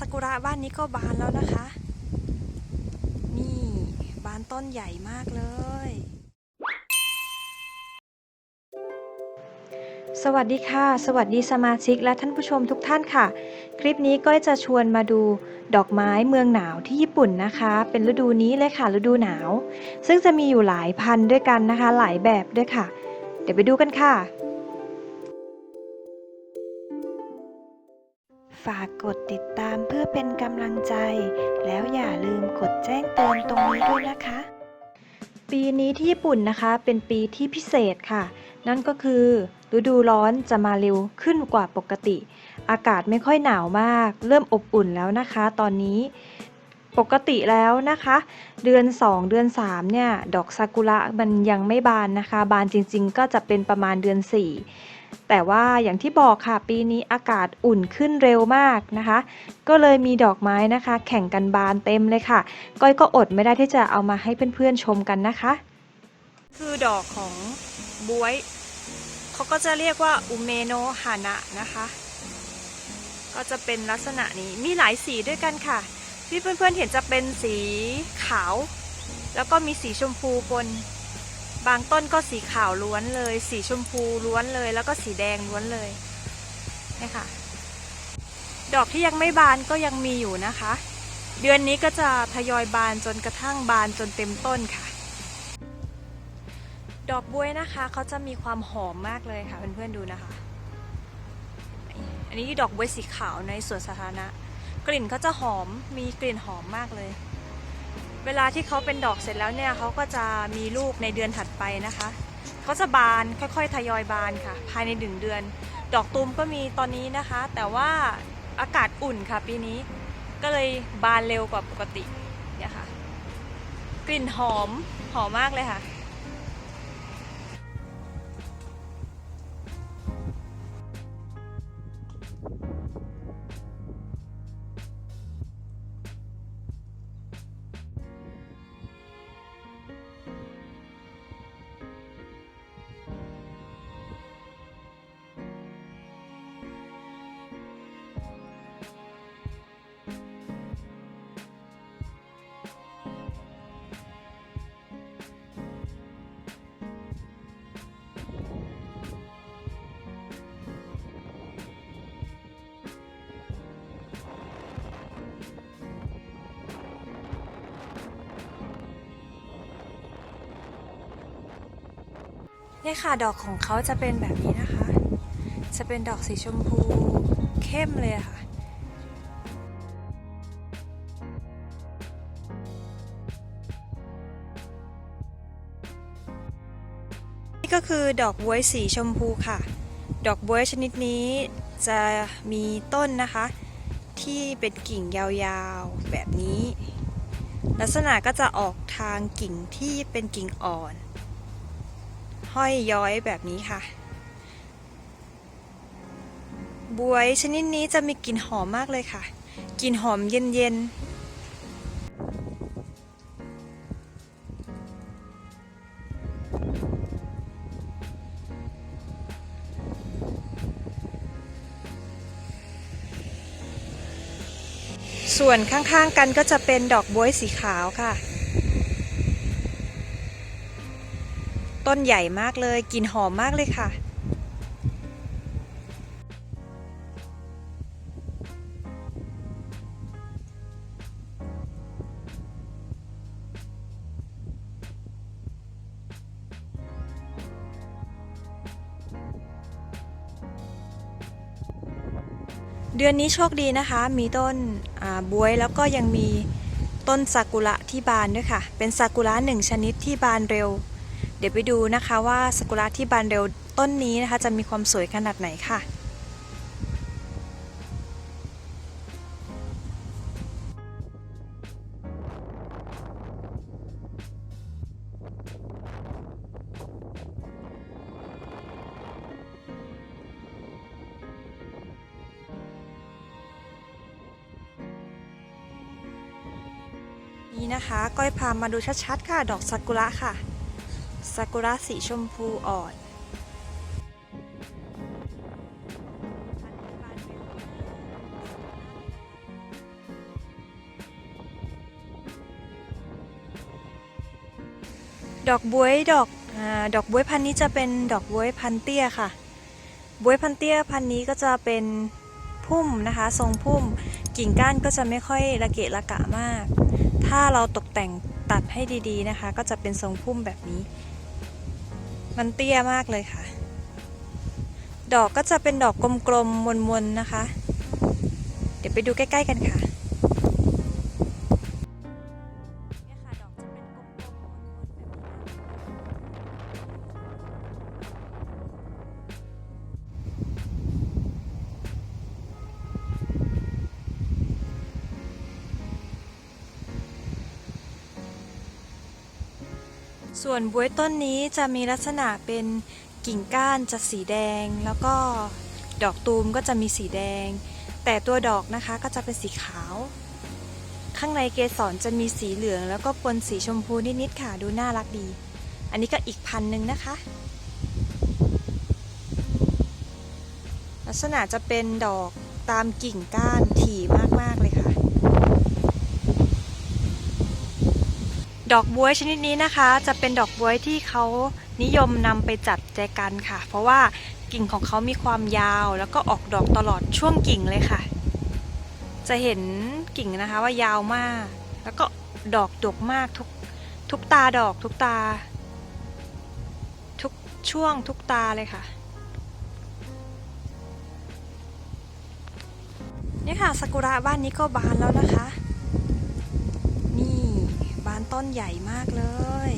ซากุระบ้านนี้ก็บานแล้วนะคะ นี่บานต้นใหญ่มากเลย สวัสดีค่ะ สวัสดีสมาชิกและท่านผู้ชมทุกท่านค่ะ คลิปนี้ก็จะชวนมาดูดอกไม้เมืองหนาวที่ญี่ปุ่นนะคะ เป็นฤดูนี้เลยค่ะ ฤดูหนาว ซึ่งจะมีอยู่หลายพันธุ์ด้วยกันนะคะ หลายแบบด้วยค่ะ เดี๋ยวไปดูกันค่ะ ฝากกดติดตามเพื่อเป็นกำลังใจ แล้วอย่าลืมกดแจ้งเตือนตรงนี้ด้วยนะคะ ปีนี้ที่ญี่ปุ่นนะคะเป็นปีที่พิเศษค่ะ นั่นก็คือฤดูร้อนจะมาเร็วขึ้นกว่าปกติ อากาศไม่ค่อยหนาวมาก เริ่มอบอุ่นแล้วนะคะ ตอนนี้ปกติแล้วนะคะ เดือน 2 เดือน 3 เนี่ย ดอกซากุระมันยังไม่บานนะคะ บานจริงๆ ก็จะเป็นประมาณเดือน 4 แต่ว่าอย่างที่บอกค่ะปีนี้อากาศอุ่นขึ้นเร็วมากนะคะ ก็เลยมีดอกไม้นะคะ แข่งกันบานเต็มเลยค่ะ ก้อยก็อดไม่ได้ที่จะเอามาให้เพื่อนๆชมกันนะคะ คือดอกของบวยเขาก็จะเรียกว่าอุเมโนฮานะนะคะ ก็จะเป็นลักษณะนี้มีหลายสีด้วยกันค่ะ ที่เพื่อนๆเห็นจะเป็นสีขาว แล้วก็มีสีชมพูปน บางต้นก็สีขาวล้วนเลย สีชมพูล้วนเลย แล้วก็สีแดงล้วนเลยนี่ค่ะ ดอกที่ยังไม่บานก็ยังมีอยู่นะคะ เดือนนี้ก็จะทยอยบานจนกระทั่งบานจนเต็มต้นค่ะ ดอกบวยนะคะเขาจะมีความหอมมากเลยค่ะเพื่อนๆดูนะคะ อันนี้ดอกบวยสีขาวในสวนสาธารณะ กลิ่นเขาจะหอมมีกลิ่นหอมมากเลย เวลาที่เขาเป็นดอกเสร็จแล้วเนี่ยเขาก็จะมีลูกในเดือนถัดไปนะคะเขาจะบานค่อยๆทยอยบานค่ะ ภายในหนึ่งเดือน ดอกตูมก็มีตอนนี้นะคะ แต่ว่าอากาศอุ่นค่ะปีนี้ ก็เลยบานเร็วกว่าปกติเนี่ยค่ะ กลิ่นหอมหอมมากเลยค่ะ เนี่ยค่ะดอกของเขาจะเป็นแบบนี้นะคะ จะเป็นดอกสีชมพูเข้มเลยค่ะ นี่ก็คือดอกบวยสีชมพูค่ะ ดอกบวยชนิดนี้จะมีต้นนะคะ ที่เป็นกิ่งยาวๆแบบนี้ ลักษณะก็จะออกทางกิ่งที่เป็นกิ่งอ่อน ห้อยย้อยแบบนี้ค่ะ บวยชนิดนี้จะมีกลิ่นหอมมากเลยค่ะ กลิ่นหอมเย็นๆส่วนข้างๆกันก็จะเป็นดอกบวยสีขาวค่ะ ต้นใหญ่มากเลยกลิ่นหอมมากเลยค่ะ เดือนนี้โชคดีนะคะ มีต้นบวยแล้วก็ยังมีต้นซากุระที่บานด้วยค่ะ เป็นซากุระหนึ่งชนิดที่บานเร็ว เดี๋ยวไปดูนะคะว่าซากุระที่บานเร็วต้นนี้นะคะ จะมีความสวยขนาดไหนค่ะ นี่นะคะ ก้อยพามาดูชัดๆค่ะ ดอกซากุระค่ะ ซากุระสีชมพูอ่อนดอกบวยดอกอดอกบวยพันนี้จะเป็นดอกบวยพันเตี้ยค่ะ บวยพันเตี้ยพันนี้ก็จะเป็นพุ่มนะคะ ทรงพุ่มกิ่งก้านก็จะไม่ค่อยระเกะระกะมาก ถ้าเราตกแต่งตัดให้ดีๆนะคะ ก็จะเป็นทรงพุ่มแบบนี้ มันเตี้ยมากเลยค่ะ ดอกก็จะเป็นดอกกลมๆมนๆนะคะ เดี๋ยวไปดูใกล้ ๆ กันค่ะ ส่วนบวยต้นนี้จะมีลักษณะเป็นกิ่งก้านจะสีแดง แล้วก็ดอกตูมก็จะมีสีแดง แต่ตัวดอกนะคะก็จะเป็นสีขาว ข้างในเกสรจะมีสีเหลือง แล้วก็ปนสีชมพูนิดๆค่ะดูน่ารักดี อันนี้ก็อีกพันหนึ่งนะคะ ลักษณะจะเป็นดอกตามกิ่งก้านถี่มากๆเลยค่ะ ดอกบวยชนิดนี้นะคะ จะเป็นดอกบวยที่เขานิยมนำไปจัดแจกันค่ะ เพราะว่ากิ่งของเขามีความยาว แล้วก็ออกดอกตลอดช่วงกิ่งเลยค่ะ จะเห็นกิ่งนะคะว่ายาวมาก แล้วก็ดอกดกมากทุกทุกตาดอกทุกตา ทุกช่วงทุกตาเลยค่ะนี่ค่ะซากุระบ้านนี้ก็บานแล้วนะคะ ต้นใหญ่มากเลย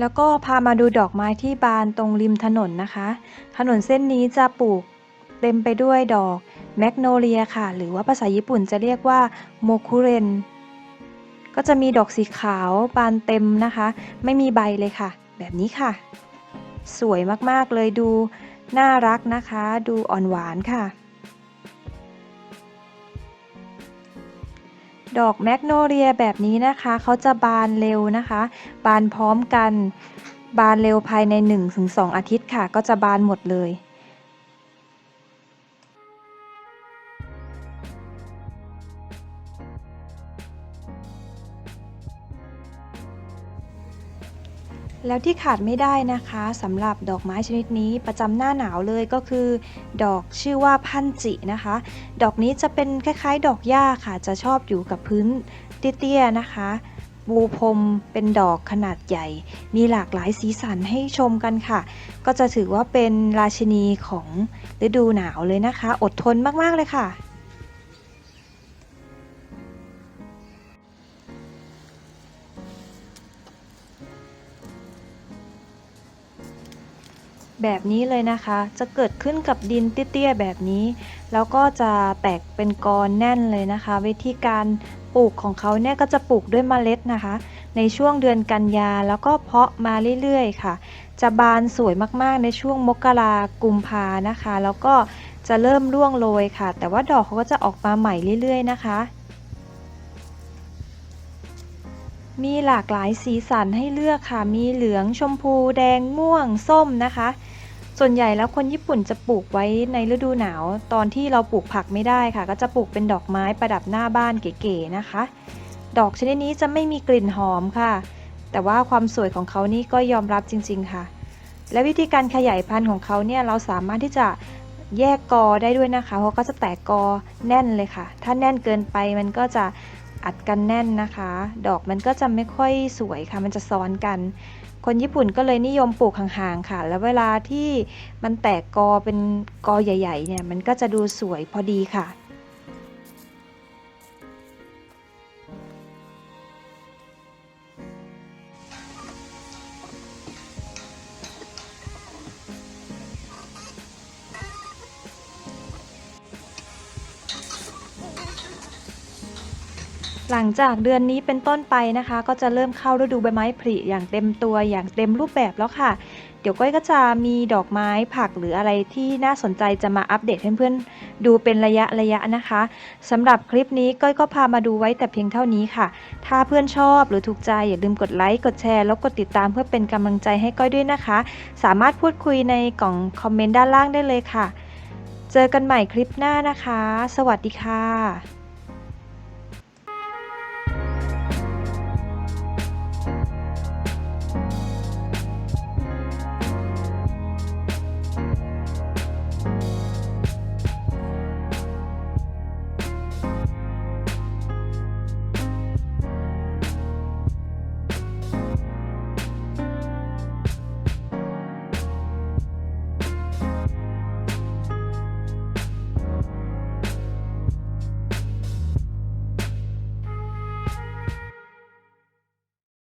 แล้วก็พามาดูดอกไม้ที่บานตรงริมถนนนะคะ ถนนเส้นนี้จะปลูกเต็มไปด้วยดอกแมกโนเลียค่ะ หรือว่าภาษาญี่ปุ่นจะเรียกว่าโมคุเรน ก็จะมีดอกสีขาวบานเต็มนะคะ ไม่มีใบเลยค่ะ แบบนี้ค่ะ สวยมากๆเลยดูน่ารักนะคะ ดูอ่อนหวานค่ะ ดอกแมกโนเลียแบบนี้นะคะเขาจะบานเร็วนะคะ บานพร้อมกัน บานเร็วภายใน 1-2 อาทิตย์ค่ะ ก็จะบานหมดเลย แล้วที่ขาดไม่ได้นะคะสำหรับดอกไม้ชนิดนี้ประจำหน้าหนาวเลยก็คือ ดอกชื่อว่าพันจินะคะ ดอกนี้จะเป็นคล้ายๆ ดอกหญ้าค่ะ จะชอบอยู่กับพื้นเตี้ยๆนะคะบูพรมเป็นดอกขนาดใหญ่ มีหลากหลายสีสันให้ชมกันค่ะ ก็จะถือว่าเป็นราชินีของฤดูหนาวเลยนะคะ อดทนมากๆเลยค่ะ แบบนี้เลยนะคะ จะเกิดขึ้นกับดินเตี้ยๆแบบนี้ แล้วก็จะแตกเป็นกอนแน่นเลยนะคะ วิธีการปลูกของเขาเนี่ยก็จะปลูกด้วยเมล็ดนะคะ ในช่วงเดือนกันยาแล้วก็เพาะมาเรื่อยๆค่ะ จะบานสวยมากๆในช่วงมกรากุมภานะคะ แล้วก็จะเริ่มร่วงโรยค่ะ แต่ว่าดอกเขาก็จะออกมาใหม่เรื่อยๆนะคะ มีหลากหลายสีสันให้เลือกค่ะ มีเหลืองชมพูแดงม่วงส้มนะคะ ส่วนใหญ่แล้วคนญี่ปุ่นจะปลูกไว้ในฤดูหนาว ตอนที่เราปลูกผักไม่ได้ค่ะ ก็จะปลูกเป็นดอกไม้ประดับหน้าบ้านเก๋ๆนะคะ ดอกชนิดนี้จะไม่มีกลิ่นหอมค่ะ แต่ว่าความสวยของเขานี่ก็ยอมรับจริง ๆค่ะ และวิธีการขยายพันธุ์ของเขาเนี่ยเราสามารถที่จะแยกกอได้ด้วยนะคะเพราะก็จะแตกกอแน่นเลยค่ะ ถ้าแน่นเกินไปมันก็จะ อัดกันแน่นนะคะ ดอกมันก็จะไม่ค่อยสวยค่ะ มันจะซ้อนกัน คนญี่ปุ่นก็เลยนิยมปลูกห่างๆค่ะ แล้วเวลาที่มันแตกกอเป็นกอใหญ่ ๆ เนี่ย มันก็จะดูสวยพอดีค่ะ หลังจากเดือนนี้เป็นต้นไปนะคะ ก็จะเริ่มเข้าฤดูใบไม้ผลิอย่างเต็มตัวอย่างเต็มรูปแบบแล้วค่ะ เดี๋ยวก้อยก็จะมีดอกไม้ผักหรืออะไรที่น่าสนใจจะมาอัปเดตให้เพื่อนๆดูเป็นระยะระยะนะคะสำหรับคลิปนี้ก้อยก็พามาดูไว้แต่เพียงเท่านี้ค่ะ ถ้าเพื่อนชอบหรือถูกใจอย่าลืมกดไลค์กดแชร์แล้วกดติดตามเพื่อเป็นกำลังใจให้ก้อยด้วยนะคะ สามารถพูดคุยในกล่องคอมเมนต์ด้านล่างได้เลยค่ะ เจอกันใหม่คลิปหน้านะคะ สวัสดีค่ะ